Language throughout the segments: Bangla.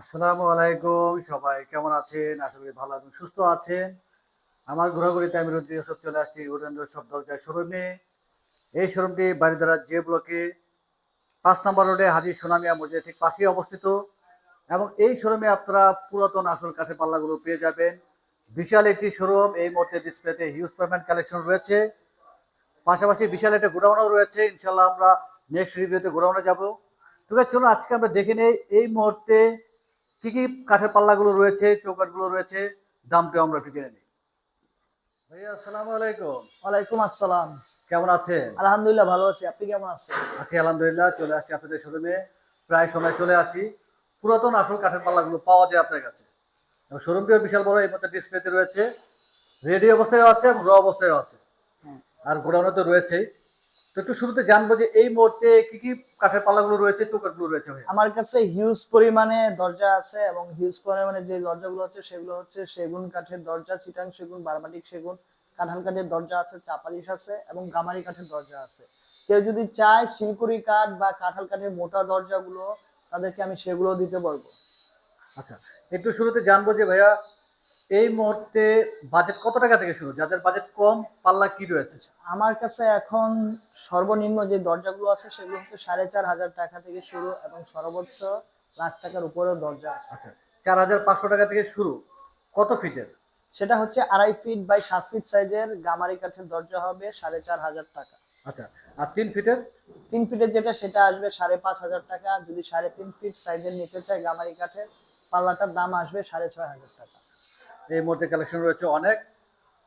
আসসালামু আলাইকুম, সবাই কেমন আছেন? আশা করি ভালো এবং সুস্থ আছেন। আমার ঘোরাঘুরিতে আমি রুদ্র সব চলে আসছি উদেন্দ্র সব দরজায় শোরুমে। এই শোরুমটি বাড়িধারা যে ব্লকে পাঁচ নম্বর রোডে হাজির সোনামিয়া মসজিদের ঠিক পাশেই অবস্থিত এবং এই শোরুমে আপনারা পুরাতন আসল কাঠের পাল্লাগুলো পেয়ে যাবেন। বিশাল একটি শোরুম, এই মুহূর্তে ডিসপ্লেতে হিউজ পেমেন্ট কালেকশন রয়েছে। পাশাপাশি বিশাল একটা গোডাউনও রয়েছে ইনশাল্লাহ আমরা নেক্সট রিভিউতে গোডাউনে যাব। তবে চলুন আজকে আমরা দেখে নেই, এই মুহূর্তে কি কি কাঠের পাল্লাগুলো রয়েছে চৌকাটগুলো রয়েছে দামটা আমরা একটু জেনে নিই। ভাইয়া আসসালামু আলাইকুম। ওয়ালাইকুম আসসালাম। কেমন আছেন? আলহামদুলিল্লাহ ভালো আছি। আপনি কেমন আছেন? আছি আলহামদুলিল্লাহ চলে আসছি আপনাদের শোরুমে। প্রায় সময় চলে আসি। পুরাতন আসল কাঠের পাল্লাগুলো পাওয়া যায় আপনার কাছে। শোরুমটিও বিশাল বড় এই মধ্যে ডিসপ্লেতে রয়েছে। রেডি অবস্থায় আছে এবং র অবস্থায় আছে। আর গোডাউনে তো রয়েছেই। তো একটু শুরুতে জানব যে এই মুহূর্তে কি কি কাঠের পাল্লাগুলো রয়েছে চৌকাটগুলো রয়েছে আমার কাছে হিউজ পরিমাণে দরজা আছে এবং হিউজ পরিমাণে যে দরজাগুলো হচ্ছে সেগুলো হচ্ছে সেগুন কাঠের দরজা চিটাং সেগুন বারমাটিক সেগুন কাঁঠাল কাঠের দরজা আছে চাপালিশ আছে এবং গামারি কাঠের দরজা আছে। কেউ যদি চায় শিলকুড়ি কাঠ বা কাঁঠাল কাঠের মোটা দরজাগুলো তাদেরকে আমি সেগুলো দিতে পারব। আচ্ছা একটু শুরুতে জানব যে ভাইয়া এই মুহূর্তে বাজেট কত টাকা থেকে শুরু? যাদের বাজেট কম পাল্লা কি রয়েছে? আমার কাছে এখন সর্বনিম্ন যে দরজাগুলো আছে সেগুলো হচ্ছে সাড়ে চার হাজার টাকা থেকে শুরু এবং সর্বোচ্চ লাখ টাকার উপরেও দরজা আছে। আচ্ছা চার হাজার পাঁচশো টাকা থেকে শুরু কত ফিটের? সেটা হচ্ছে আড়াই ফিট বাই সাত ফিট সাইজের গামারি কাঠের দরজা হবে সাড়ে চার হাজার টাকা। আচ্ছা আর তিন ফিটের? তিন ফিটের যেটা সেটা আসবে সাড়ে পাঁচ হাজার টাকা। যদি সাড়ে তিন ফিট সাইজের নিতে চায় গামারি কাঠের পাল্লাটার দাম আসবে সাড়ে ছয় হাজার টাকা। এই মুহূর্তে কালেকশন রয়েছে অনেক।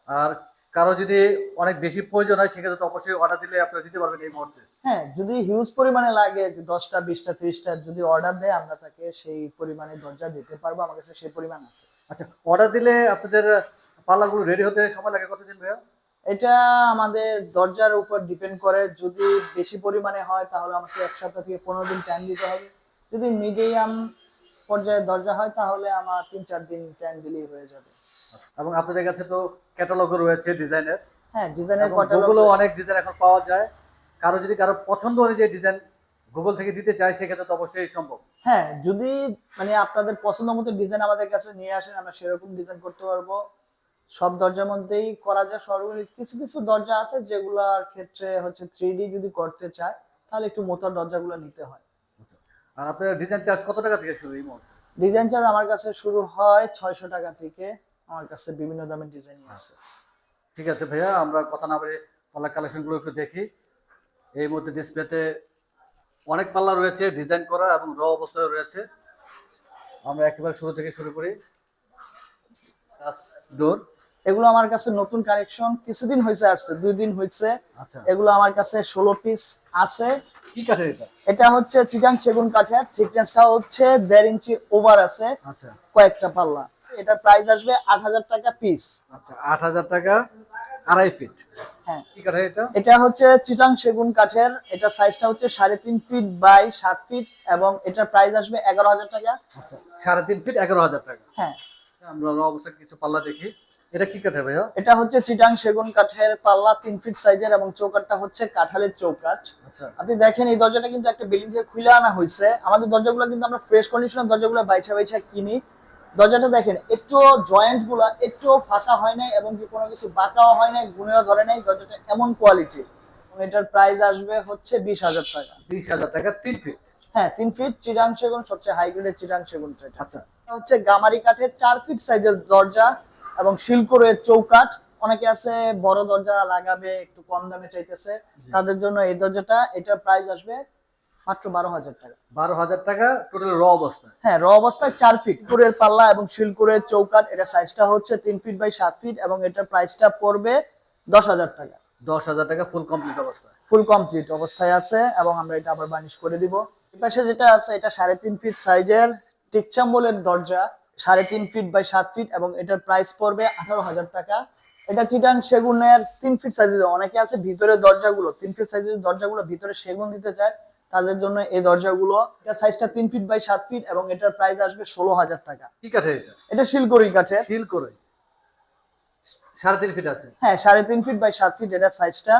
আর কারও যদি অনেক বেশি প্রয়োজন হয় সেক্ষেত্রে তো অবশ্যই অর্ডার দিলে আপনারা দিতে পারবেন এই মুহূর্তে। হ্যাঁ যদি হিউজ পরিমাণে লাগে দশটা বিশটা ত্রিশটা যদি অর্ডার দেয় আমরা তাকে সেই পরিমাণে দরজা দিতে পারব। আমার কাছে সেই পরিমাণ আছে। আচ্ছা অর্ডার দিলে আপনাদের পাল্লাগুলো রেডি হতে সময় লাগে কতদিন ভাইয়া? এটা আমাদের দরজার উপর ডিপেন্ড করে। যদি বেশি পরিমাণে হয় তাহলে আমাকে এক সপ্তাহ থেকে পনেরো দিন টাইম দিতে হবে। যদি মিডিয়াম পর্যায়ের দরজা হয় তাহলে আমার তিন চার দিন টাইম দিলেই হয়ে যাবে। এবং আপনাদের কাছে তো ক্যাটালগও রয়েছে ডিজাইনের হ্যাঁ ডিজাইনের গুগলও অনেক ডিজাইন এখন পাওয়া যায়। কারও যদি কারও পছন্দ অনুযায়ী ডিজাইন গুগল থেকে দিতে চায় সেক্ষেত্রে তো অবশ্যই সম্ভব। হ্যাঁ যদি মানে আপনাদের পছন্দ মতো ডিজাইন আমাদের কাছে নিয়ে আসেন আমরা সেরকম ডিজাইন করতে পারব। সব দরজার মধ্যেই করা যায়। সর্বনিম্ন কিছু কিছু দরজা আছে যেগুলোর ক্ষেত্রে হচ্ছে থ্রি যদি করতে চায় তাহলে একটু মোটা দরজাগুলো নিতে হয়। আর আপনাদের ডিজাইন চার্জ কত টাকা থেকে শুরু এই মুহূর্তে? ডিজাইন চার্জ আমার কাছে শুরু হয় ছয়শো টাকা থেকে। আমার কাছে বিভিন্ন দামের ডিজাইন আছে। ঠিক আছে ভাইয়া আমরা কথা না বলে পাল্লা কালেকশনগুলো একটু দেখি। এই মুহূর্তে ডিসপ্লেতে অনেক পাল্লা রয়েছে ডিজাইন করা এবং র অবস্থায় রয়েছে। আমরা একেবারে শুরু থেকে শুরু করি। ডোর এগুলো আমার কাছে নতুন কালেকশন কিছুদিন হয়েছে আসছে দুই দিন হয়েছে। আচ্ছা। এগুলো আমার কাছে ষোলো পিস আছে। কি কাঠের এটা? এটা হচ্ছে চিটাং সেগুন কাঠের। থিকনেসটা হচ্ছে দেড় ইঞ্চি ওভার আছে। আচ্ছা। কয়েকটা পাল্লা। এটার প্রাইস আসবে আট হাজার টাকা পিস আচ্ছা আট হাজার টাকা আড়াই ফিট হ্যাঁ। এটা? হচ্ছে চিটাং সেগুন কাঠের। এটা সাইজটা হচ্ছে সাড়ে তিন ফিট বাই সাত ফিট এবং এটার প্রাইস আসবে এগারো হাজার টাকা। আচ্ছা সাড়ে তিন ফিট এগারো হাজার টাকা। হ্যাঁ। আমরা র অবস্থায় কিছু পাল্লা দেখি। এটা কি কাঠের ভাইয়া? এটা হচ্ছে চিটাং সেগুন কাঠের পাল্লা তিন ফিট সাইজের এবং চৌকাটটা হচ্ছে কাঁঠালের আচ্ছা। আপনি দেখেন এই দরজাটা কিন্তু একটা বিল্ডিং থেকে খুলে আনা হয়েছে। আমাদের দরজাগুলো কিন্তু আমরা ফ্রেশ কন্ডিশনের দরজাগুলো বাইছা বাইছা কিনি। দরজাটা দেখেন একটু জয়েন্টগুলা একটু ফাঁকা হয় নাই এবং কি কোনো কিছু বাঁকাও হয় নাই গুণেও ধরে নাই। দরজাটা এমন কোয়ালিটি এটার প্রাইস আসবে হচ্ছে বিশ হাজার টাকা। বিশ হাজার টাকা তিন ফিট হ্যাঁ তিন ফিট চিরাং সেগুন সবচেয়ে হাই গ্রেডের চিরাং সেগুনটা আচ্ছা। হচ্ছে গামারি কাঠের চার ফিট সাইজের দরজা। এবং শিলকোরের চৌকাঠ অনেকে আছে বড় দরজা লাগাবে একটু কম দামে চাইতেছে। তাদের জন্য এই দরজাটা এটার প্রাইস আসবে মাত্র বারো হাজার টাকা। বারো হাজার টাকা টোটাল র অবস্থায় হ্যাঁ র অবস্থায় চার ফিট কুরের পাল্লা এবং শিলকুরের চৌকাঠ এটা সাইজটা হচ্ছে তিন ফিট বাই সাত ফিট এবং এটার প্রাইসটা পড়বে দশ হাজার টাকা। দশ হাজার টাকা ফুল কমপ্লিট অবস্থায় ফুল কমপ্লিট অবস্থায় আছে এবং আমরা এটা আবার বানিশ করে দিব। পাশে যেটা আছে এটা সাড়ে তিন ফিট সাইজের টিকচাম্বলের দরজা। সাড়ে তিন ফিট বাই সাত ফিট এবং এটার প্রাইস পড়বে আঠারো হাজার টাকা। এটা চিটাং সেগুনের তিন ফিট সাইজের অনেকে আছে ভিতরে দরজাগুলো তিন ফিট সাইজের দরজাগুলো ভিতরে সেগুন দিতে চায় তাদের জন্য এই দরজাগুলো এটা সাইজটা তিন ফিট বাই সাত ফিট এবং এটার প্রাইস আসবে ষোলো হাজার টাকা। কি কাঠের এটা? এটা শিলকড়ি সাড়ে তিন ফিট আছে? হ্যাঁ সাড়ে তিন ফিট বাই সাত ফিট এটা সাইজটা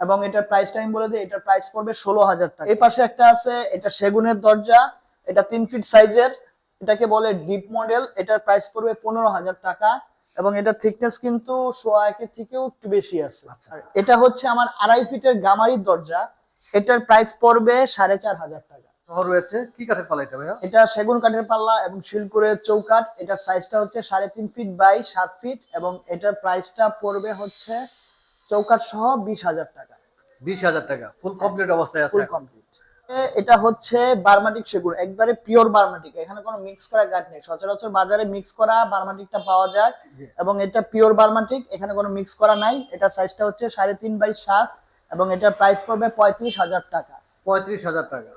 এবং এটার প্রাইসটা আমি বলে দিই এটার প্রাইস পড়বে ষোলো হাজার টাকা। এই পাশে একটা আছে এটা সেগুনের দরজা এটা তিন ফিট সাইজের এটাকে বলে ডিপ মডেল এটার প্রাইস পড়বে পনেরো হাজার টাকা এবং এটা থিকনেস কিন্তু সোয়া একের থেকেও একটু বেশি আছে। আচ্ছা। এটা হচ্ছে আমার আড়াই ফিটের গামারির দরজা এটার প্রাইস পড়বে সাড়ে চার হাজার টাকা। রয়েছে কি কাঠের এটা ভাইয়া? এটা সেগুন কাঠের পাল্লা এবং শিলকুড়ের চৌকাঠ এটার সাইজটা হচ্ছে সাড়ে তিন ফিট বাই সাত ফিট এবং এটার প্রাইসটা পড়বে হচ্ছে চৌকাঠ সহ বিশ হাজার টাকা। বিশ হাজার টাকা ফুল কমপ্লিট অবস্থায় আছে ফুল কমপ্লিট এটা হচ্ছে বার্মাটিক সেগুন একবারে পিওর বার্মাটিক এখানে কোনো মিক্স করা গাছ নেই। সচরাচর বাজারে মিক্স করা বার্মাটিকটা পাওয়া যায় এবং এটা পিওর বার্মাটিক এখানে কোনো মিক্স করা নাই। এটা সাইজটা হচ্ছে সাড়ে তিন বাই সাত এবং এটার প্রাইস পড়বে পঁয়ত্রিশ হাজার টাকা। পঁয়ত্রিশ হাজার টাকা।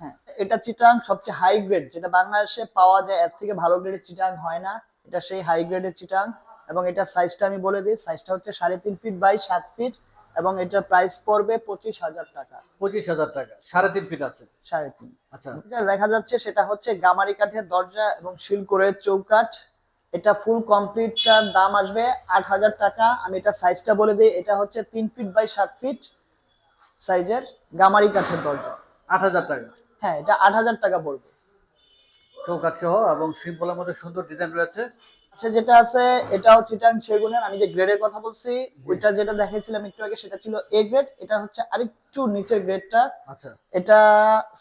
হ্যাঁ এটা চিটাং সবচেয়ে হাই গ্রেড যেটা বাংলাদেশে পাওয়া যায় এর থেকে ভালো গ্রেডের চিটাং হয় না। এটা সেই হাই গ্রেডের চিটাং এবং এটা সাইজটা আমি বলে দিই সাইজটা হচ্ছে সাড়ে তিন ফিট বাই সাত ফিট এবং এটার প্রাইস পড়বে পঁচিশ হাজার টাকা। পঁচিশ হাজার টাকা। সাড়ে তিন ফিট আছে। সাড়ে তিন। আচ্ছা। যেটা দেখা যাচ্ছে সেটা হচ্ছে গামারি কাঠের দরজা এবং শিলকোরের চৌকাঠ। এটা ফুল কমপ্লিটটার দাম আসবে আট হাজার টাকা। আমি এটা সাইজটা বলে দিই এটা হচ্ছে তিন ফিট বাই সাত ফিট সাইজের গামারি কাঠের দরজা। আট হাজার টাকা। হ্যাঁ এটা আট হাজার টাকা পড়বে। চৌকাঠ সহ এবং সিম্পলের মধ্যে সুন্দর ডিজাইন রয়েছে। যেটা আছে এটাও চিটাং সেগুনের আমি যে গ্রেডের কথা বলছি ওইটা যেটা দেখাইছিলাম একটু আগে সেটা ছিল এ গ্রেড এটা হচ্ছে আরেকটু নিচের গ্রেডটা আচ্ছা। এটা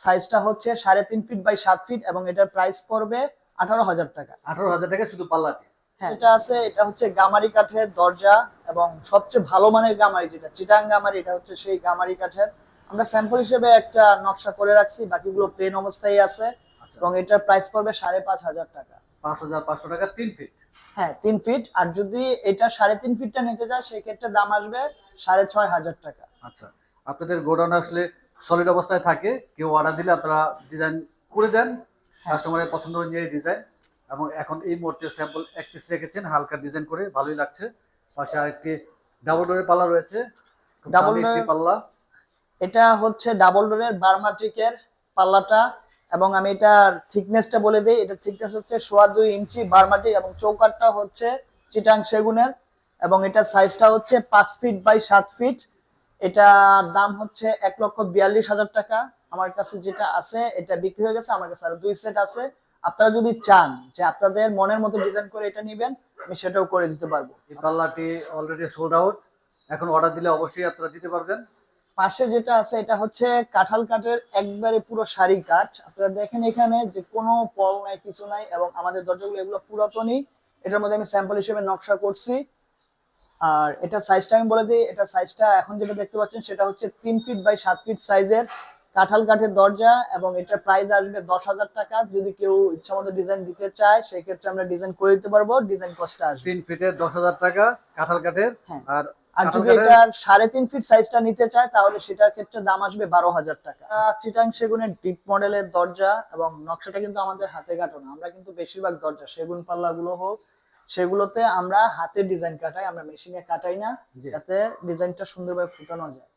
সাইজটা হচ্ছে সাড়ে তিন ফিট বাই সাত ফিট এবং এটার প্রাইস পড়বে আঠারো হাজার টাকা। আঠারো হাজার টাকা শুধু পাল্লাটি? হ্যাঁ এটা আছে এটা হচ্ছে গামারি কাঠের দরজা এবং সবচেয়ে ভালো মানের গামারি যেটা চিটাং গামারি এটা হচ্ছে সেই গামারি কাঠের। আমরা স্যাম্পল হিসেবে একটা নকশা করে রাখছি বাকিগুলো প্লেন অবস্থায় আছে আচ্ছা। এবং এটার প্রাইস পড়বে সাড়ে পাঁচ হাজার টাকা। পাঁচ হাজার পাঁচশো টাকা তিন ফিট হ্যাঁ তিন ফিট আর যদি এটা সাড়ে তিন ফিটটা নিতে সেক্ষেত্রে দাম আসবে সাড়ে ছয় হাজার টাকা। আচ্ছা আপনাদের গোডাউন আসলে সলিড অবস্থায় থাকে। কেউ অর্ডার দিলে আপনারা ডিজাইন করে দেন। হ্যাঁ। কাস্টমারের পছন্দ অনুযায়ী ডিজাইন এবং এখন এই মুহূর্তে স্যাম্পল এক পিস রেখেছেন হালকা ডিজাইন করে ভালোই লাগছে। পাশে আরেকটি ডাবল ডোরের পাল্লা রয়েছে। একটি door- পাল্লা। এটা হচ্ছে ডাবল ডোরের বার্মাটিকের পাল্লাটা। এবং আমি এটার থিকনেসটা বলে দিই, এটার থিকনেস হচ্ছে সোয়া দুই ইঞ্চি বার্মাটিক এবং চৌকাটটা হচ্ছে চিটাং সেগুনের এবং এটার সাইজটা হচ্ছে পাঁচ ফিট বাই সাত ফিট এটার দাম হচ্ছে এক লক্ষ বিয়াল্লিশ হাজার টাকা। আমার কাছে যেটা আছে, এটা বিক্রি হয়ে গেছে, আমার কাছে আরও দুই সেট আছে। আপনারা যদি চান যে আপনাদের মনের মতো ডিজাইন করে এটা নিবেন, আমি সেটাও করে দিতে পারব। এই পাল্লাটি অলরেডি সোল্ড আউট এখন অর্ডার দিলে অবশ্যই আপনারা দিতে পারবেন। পাশে যেটা আছে এটা হচ্ছে কাঁঠাল কাঠের একবারে পুরো সারি কাঠ। আপনারা দেখেন এখানে যে কোনো পল নাই কিছু নাই এবং আমাদের দরজাগুলো এগুলো পুরাতনই। এটার মধ্যে আমি স্যাম্পল হিসেবে নকশা করছি। আর এটা সাইজটা আমি বলে দিই এটা সাইজটা এখন যেটা দেখতে পাচ্ছেন সেটা হচ্ছে তিন ফিট বাই সাত ফিট সাইজের কাঁঠাল কাঠের দরজা এবং এটার প্রাইস আসবে দশ হাজার টাকা। যদি কেউ ইচ্ছা মতো ডিজাইন দিতে চায় সেক্ষেত্রে আমরা ডিজাইন করে দিতে পারব। ডিজাইন কস্টটা আসবে। তিন ফিটে দশ হাজার টাকা কাঁঠাল কাঠের হ্যাঁ। আর আর যদি এটার সাড়ে তিন ফিট সাইজটা নিতে চায় তাহলে সেটার ক্ষেত্রে দাম আসবে বারো হাজার টাকা। চিটাং সেগুনের ডিপ মডেলের দরজা এবং নকশাটা কিন্তু আমাদের হাতে কাটো না। আমরা কিন্তু বেশিরভাগ দরজা সেগুন হোক সেগুলোতে আমরা হাতে ডিজাইন কাটাই আমরা মেশিনে কাটাই না। যাতে ডিজাইনটা সুন্দরভাবে ফুটানো যায়।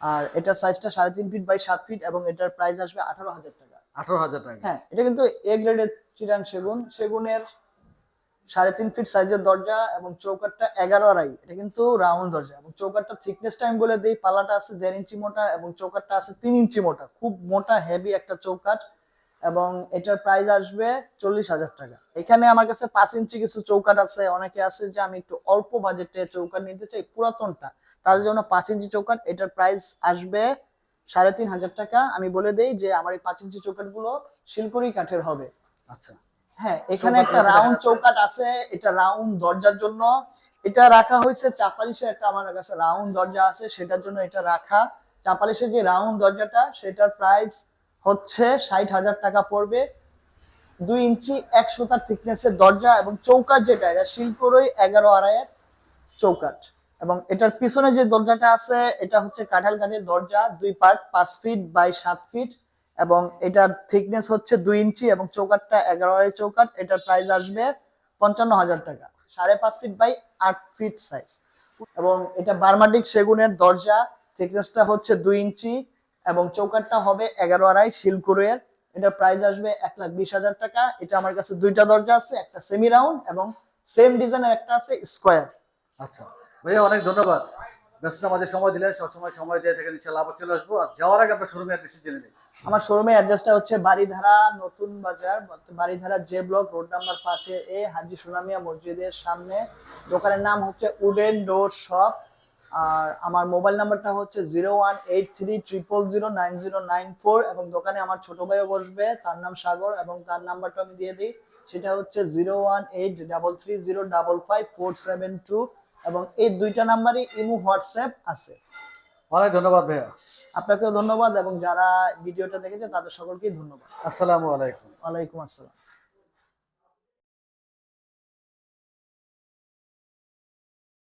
আর এটার সাইজটা সাড়ে তিন ফিট বাই সাত ফিট এবং এটার প্রাইস আসবে আঠারো হাজার টাকা। আঠারো হাজার টাকা। হ্যাঁ এটা কিন্তু এ গ্রেডের চিরাং সেগুন। সেগুনের সাড়ে তিন ফিট সাইজের দরজা এবং চৌকাটটা এগারো আড়াই। এটা কিন্তু রাউন্ড দরজা এবং চৌকাটটা থিকনেসটা আমি বলে দিই পাল্লাটা আছে দেড় ইঞ্চি মোটা এবং চৌকাটটা আছে তিন ইঞ্চি মোটা। খুব মোটা হেভি একটা চৌকাট এবং এটার প্রাইস আসবে চল্লিশ হাজার টাকা। এখানে আমার কাছে পাঁচ ইঞ্চি কিছু চৌকাট আছে। অনেকে আছে যে আমি একটু অল্প বাজেটে চৌকাট নিতে চাই, পুরাতনটা। তাদের জন্য পাঁচ ইঞ্চি চৌকাট এটার প্রাইস আসবে সাড়ে তিন হাজার টাকা। আমি বলে দেই যে আমার এই পাঁচ ইঞ্চি চৌকাটগুলো শিলকুড়ি কাঠের হবে। আচ্ছা। হ্যাঁ এখানে একটা রাউন্ড চৌকাট আছে এটা রাউন্ড দরজার জন্য। এটা রাখা হয়েছে চাপালিশের একটা আমার কাছে রাউন্ড দরজা আছে সেটার জন্য এটা রাখা। চাপালিশের যে রাউন্ড দরজাটা সেটার প্রাইস হচ্ছে ষাট হাজার টাকা পড়বে। দুই ইঞ্চি এক সুতার থিকনেসের দরজা এবং চৌকাট যেটা এটা শিল্পরই এগারো আড়াইয়ের চৌকাট এবং এটার পিছনে যে দরজাটা আছে এটা হচ্ছে কাঁঠাল কাঠের দরজা দুই পার্ট পাঁচ ফিট বাই সাত ফিট এবং এটার থিকনেস হচ্ছে দুই ইঞ্চি এবং চৌকাটটা এগারো আড়াই চৌকাট এটার প্রাইস আসবে পঞ্চান্ন হাজার টাকা। সাড়ে পাঁচ ফিট বাই আট ফিট সাইজ এবং এটা বার্মাটিক সেগুনের দরজা থিকনেসটা হচ্ছে দুই ইঞ্চি এবং চৌকাটটা হবে এগারো আড়াই শিলকুরের এটার প্রাইস আসবে এক লাখ বিশ হাজার টাকা। এটা আমার কাছে দুইটা দরজা আছে, একটা সেমি রাউন্ড এবং সেম ডিজাইনের একটা আছে স্কোয়ার আচ্ছা। ভাইয়া, অনেক ধন্যবাদ। ব্যস্ত আমাদের সময় দিলেন, সবসময় সময় দিয়ে থেকে ইনশাল্লাহ আবার চলে আসব। আর যাওয়ার আগে আপনার শোরুমে অ্যাড্রেস জেনে নিই। আমার শোরুমের অ্যাড্রেসটা হচ্ছে বাড়িধারা নতুন বাজার Baridhara J block, road number পাঁচে এ, হাজি সুনামিয়া মসজিদের সামনে। দোকানের নাম হচ্ছে উডেন ডোর শপ। আর আমার মোবাইল নাম্বারটা হচ্ছে zero one eight three triple zero nine zero nine four এবং দোকানে আমার ছোট ভাইও বসবে, তার নাম সাগর এবং তার নাম্বারটা আমি দিয়ে দিই। সেটা হচ্ছে zero one eight double three zero double five four seven two. এবং এই দুইটা নাম্বারই ইমু হোয়াটসঅ্যাপ আছে। অনেক ধন্যবাদ ভাইয়া। আপনাকেও ধন্যবাদ এবং যারা ভিডিওটা দেখেছে তাদের সকলকেই ধন্যবাদ। আসসালামু আলাইকুম। ওয়ালাইকুম আসসালাম।